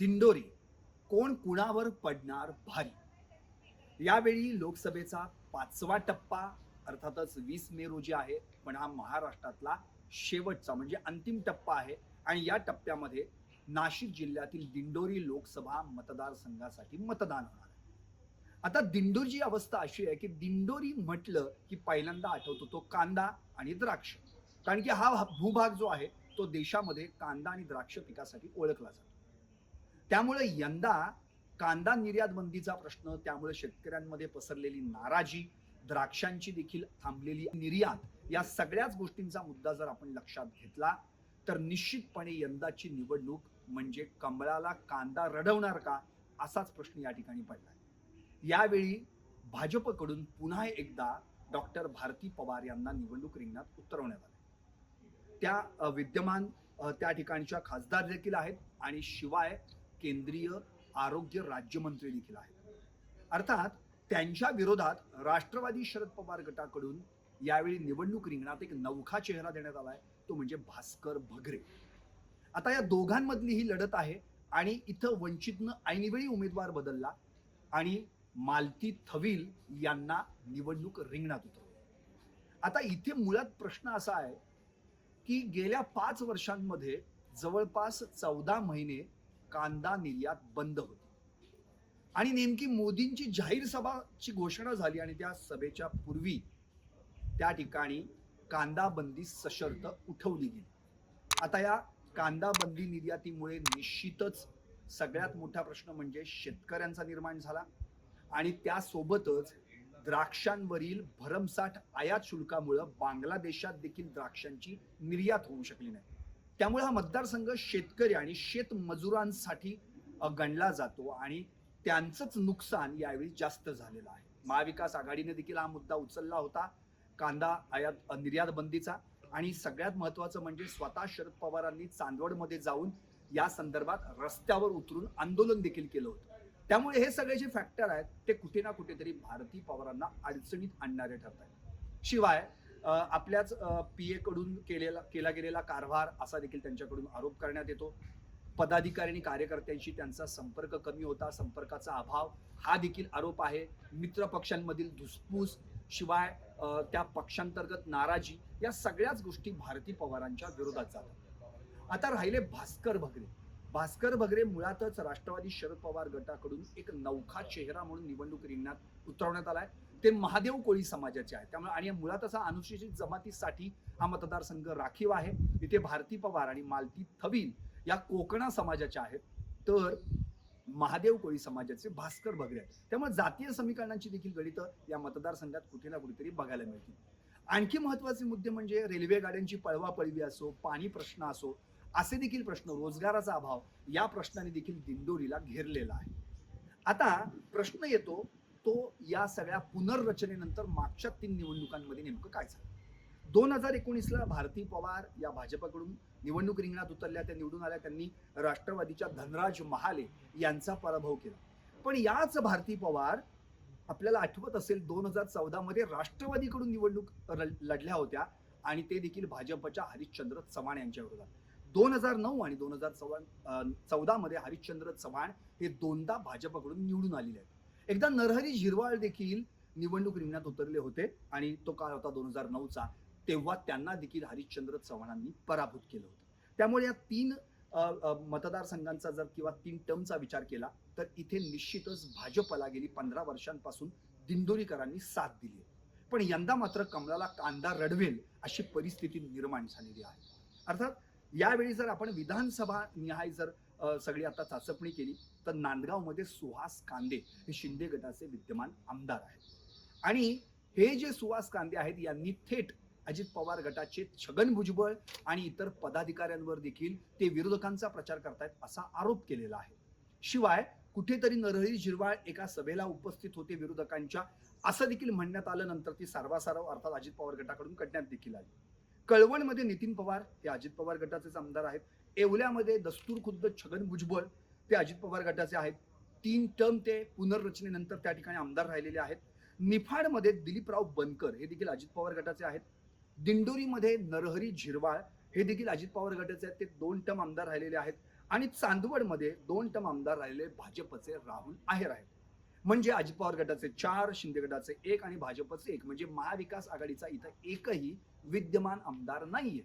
दिंडोरी. कोण कुणावर पडणार भारी? यावेळी लोकसभेचा पाचवा टप्पा अर्थातच वीस मे रोजी आहे पण हा महाराष्ट्रातला शेवटचा म्हणजे अंतिम टप्पा आहे. आणि या टप्प्यामध्ये नाशिक जिल्ह्यातील दिंडोरी लोकसभा मतदारसंघासाठी मतदान होणार आहे. आता दिंडोरची अवस्था अशी आहे की दिंडोरी म्हटलं की पहिल्यांदा आठवतो तो कांदा आणि द्राक्ष. कारण की हा भूभाग जो आहे तो देशामध्ये कांदा आणि द्राक्ष पिकासाठी ओळखला जातो. त्यामुळे यंदा कांदा निर्यात बंदीचा प्रश्न त्यामुळे शेतकऱ्यांमध्ये पसरलेली नाराजी द्राक्षांची देखील थांबलेली निर्यात या सगळ्याच गोष्टींचा मुद्दा जर आपण लक्षात घेतला तर निश्चितपणे यंदाची निवडणूक म्हणजे कमळाला कांदा रडवणार का असाच प्रश्न या ठिकाणी पडलाय यावेळी भाजपकडून पुन्हा एकदा डॉक्टर भारती पवार यांना निवडणूक रिंगणात उतरवण्यात आले. त्या विद्यमान त्या ठिकाणच्या खासदार देखील आहेत आणि शिवाय केंद्रीय आरोग्य राज्यमंत्री देखील आहेत. अर्थात त्यांच्या विरोधात राष्ट्रवादी शरद पवार गटाकडून यावेळी निवडणूक रिंगणात एक नवखा चेहरा देण्यात आलाय तो म्हणजे भास्कर भगरे. आता या दोघांमधली ही लढत आहे आणि इथं वंचितनं ऐनवेळी उमेदवार बदलला आणि मालती थविल यांना निवडणूक रिंगणात उतरवलं. आता इथे मुळात प्रश्न असा आहे की गेल्या पाच वर्षांमध्ये जवळपास चौदा महिने कांदा निर्यात बंद होती. आणि नेमकी मोदींची जाहीर सभाची घोषणा झाली आणि त्या सभेच्या पूर्वी त्या ठिकाणी कांदा बंदी सशर्त उठवली गेली. आता या कांदा बंदी निर्यातीमुळे निश्चितच सगळ्यात मोठा प्रश्न म्हणजे शेतकऱ्यांचा निर्माण झाला आणि त्यासोबतच द्राक्षांवरील भरमसाठ आयात शुल्कामुळं बांगलादेशात देखील द्राक्षांची निर्यात होऊ शकली नाही. त्यामुळे हा मतदारसंघ शेतकरी आणि शेतमजुरांसाठी गणला जातो आणि त्यांचंच नुकसान यावेळी जास्त झालेलं आहे. महाविकास आघाडीने देखील हा मुद्दा उचलला होता कांदा आयात निर्यात बंदीचा आणि सगळ्यात महत्वाचं म्हणजे स्वतः शरद पवारांनी चांदवडमध्ये जाऊन या संदर्भात रस्त्यावर उतरून आंदोलन देखील केलं होतं. त्यामुळे हे सगळे जे फॅक्टर आहेत ते कुठे ना कुठेतरी भारतीय पवारांना अडचणीत आणणारे ठरत आहेत शिवाय आपल्याच पी कडून केलेला केला गेलेला कारभार असा देखील त्यांच्याकडून आरोप करण्यात येतो. पदाधिकारी आणि कार्यकर्त्यांशी त्यांचा संपर्क कमी होता संपर्काचा अभाव हा देखील आरोप आहे. मित्र पक्षांमधील धुसफूस शिवाय त्या पक्षांतर्गत नाराजी या सगळ्याच गोष्टी भारती पवारांच्या विरोधात जातात. आता राहिले भास्कर भगरे. भास्कर भगरे मुळातच राष्ट्रवादी शरद पवार गटाकडून एक नौखा चेहरा म्हणून निवडणूक रिंगणात उतरवण्यात आलाय. ते महादेव कोळी समाजाचे आहेत. त्यामुळे आणि मुळात असा अनुसूचित जमातीसाठी हा मतदारसंघ राखीव आहे. इथे भारती पवार आणि मालती थवील या कोकणा समाजाच्या आहेत. तर महादेव कोळी समाजाचे भास्कर भगरे आहेत. त्यामुळे जातीय समीकरणांची देखील गणितं या मतदारसंघात कुठे ना कुठेतरी बघायला मिळतील. आणखी महत्त्वाचे मुद्दे म्हणजे रेल्वे गाड्यांची पळवापळवी असो पाणी प्रश्न असो असे देखील प्रश्न रोजगाराचा अभाव या प्रश्नाने देखील दिंडोरीला घेरलेला आहे. आता प्रश्न येतो तो या सगळ्या पुनर्रचनेनंतर मागच्या तीन निवडणुकांमध्ये नेमकं काय झालं? दोन हजार एकोणीसला भारती पवार या भाजपाकडून निवडणूक रिंगणात उतरल्या त्या निवडून आल्या त्यांनी राष्ट्रवादीच्या धनराज महाले यांचा पराभव केला. पण याच भारती पवार आपल्याला आठवत असेल दोन हजार चौदामध्ये राष्ट्रवादीकडून निवडणूक लढल्या होत्या आणि ते देखील भाजपच्या हरिश्चंद्र चव्हाण यांच्या विरोधात. दोन हजार नऊ आणि दोन हजार चव्हाण चौदा चौदामध्ये हरिश्चंद्र चव्हाण हे दोनदा भाजपकडून निवडून आलेले आहेत. एकदा नरहरी झिरवाळ देखील निवडणूक रिंगणात उतरले होते आणि तो काळ होता दोन हजार नऊचा. तेव्हा त्यांना देखील हरिश्चंद्र चव्हाणांनी पराभूत केलं होतं. त्यामुळे या तीन मतदारसंघांचा जर किंवा तीन टर्मचा विचार केला तर इथे निश्चितच भाजपला गेली पंधरा वर्षांपासून दिंडोरीकरांनी साथ दिली पण यंदा मात्र कमलाला कांदा रडवेल अशी परिस्थिती निर्माण झालेली आहे. अर्थात यावेळी जर आपण विधानसभा निहाय जर सगळी आता चाचपणी केली तर नांदगावमध्ये सुहास कांदे हे शिंदे गटाचे विद्यमान आमदार आहेत. आणि हे जे सुहास कांदे आहेत यांनी थेट अजित पवार गटाचे छगन भुजबळ आणि इतर पदाधिकाऱ्यांवर देखील ते विरोधकांचा प्रचार करतायत असा आरोप केलेला आहे. शिवाय कुठेतरी नरहरी झिरवाळ एका सभेला उपस्थित होते विरोधकांच्या असं देखील म्हणण्यात आलं नंतर ती सारवासारव अर्थात अजित पवार गटाकडून करण्यात देखील आली. कळवणमध्ये नितीन पवार हे अजित पवार गटाचेच आमदार आहेत. येवल्यामध्ये दस्तूर खुद्द छगन भुजबळ ते अजित पवार गटाचे आहेत. तीन टर्म ते पुनर्रचनेनंतर त्या ठिकाणी आमदार राहिलेले आहेत. निफाडमध्ये दिलीपराव बनकर हे देखील अजित पवार गटाचे आहेत. दिंडोरीमध्ये नरहरी झिरवाळ हे देखील अजित पवार गटाचे आहेत. ते दोन टर्म आमदार राहिलेले आहेत. आणि चांदवडमध्ये दोन टम आमदार राहिलेले भाजपचे राहुल आहेर आहेत. म्हणजे अजित पवार गटाचे चार शिंदे गटाचे एक आणि भाजपचे एक. म्हणजे महाविकास आघाडीचा इथं एकही विद्यमान आमदार नाहीये.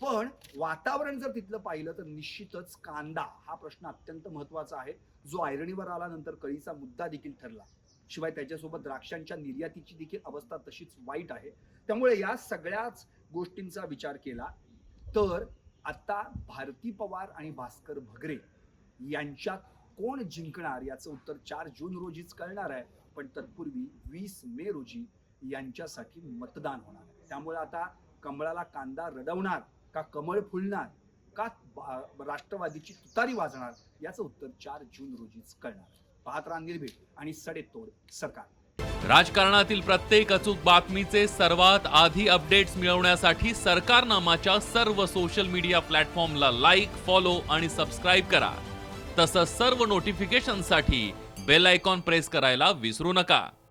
पण वातावरण जर तिथलं पाहिलं तर निश्चितच कांदा हा प्रश्न अत्यंत महत्त्वाचा आहे. जो ऐरणीवर आल्यानंतर कळीचा मुद्दा देखील ठरला. शिवाय त्याच्यासोबत द्राक्षांच्या निर्यातीची देखील अवस्था तशीच वाईट आहे. त्यामुळे या सगळ्याच गोष्टींचा विचार केला तर आता भारती पवार आणि भास्कर भगरे यांच्यात कोण जिंकणार? याचं उत्तर चार जून रोजीच कळणार आहे. पण तत्पूर्वी वीस मे रोजी यांच्यासाठी मतदान होणार आहे. त्यामुळे आता कमळाला कांदा रडवणार का कमळ फुलणार का राष्ट्रवादीची तुतारी वाजणार याचं उत्तर चार जून रोजीच कळणार. पाहत राहा आणि सडेतोड सरकार. राजकारणातील प्रत्येक अचूक बातमीचे सर्वात आधी अपडेट्स मिळवण्यासाठी सरकारनामाच्या सर्व सोशल मीडिया प्लॅटफॉर्मला लाईक फॉलो आणि सबस्क्राईब करा. तसंच सर्व नोटिफिकेशनसाठी बेल आयकॉन प्रेस करायला विसरू नका.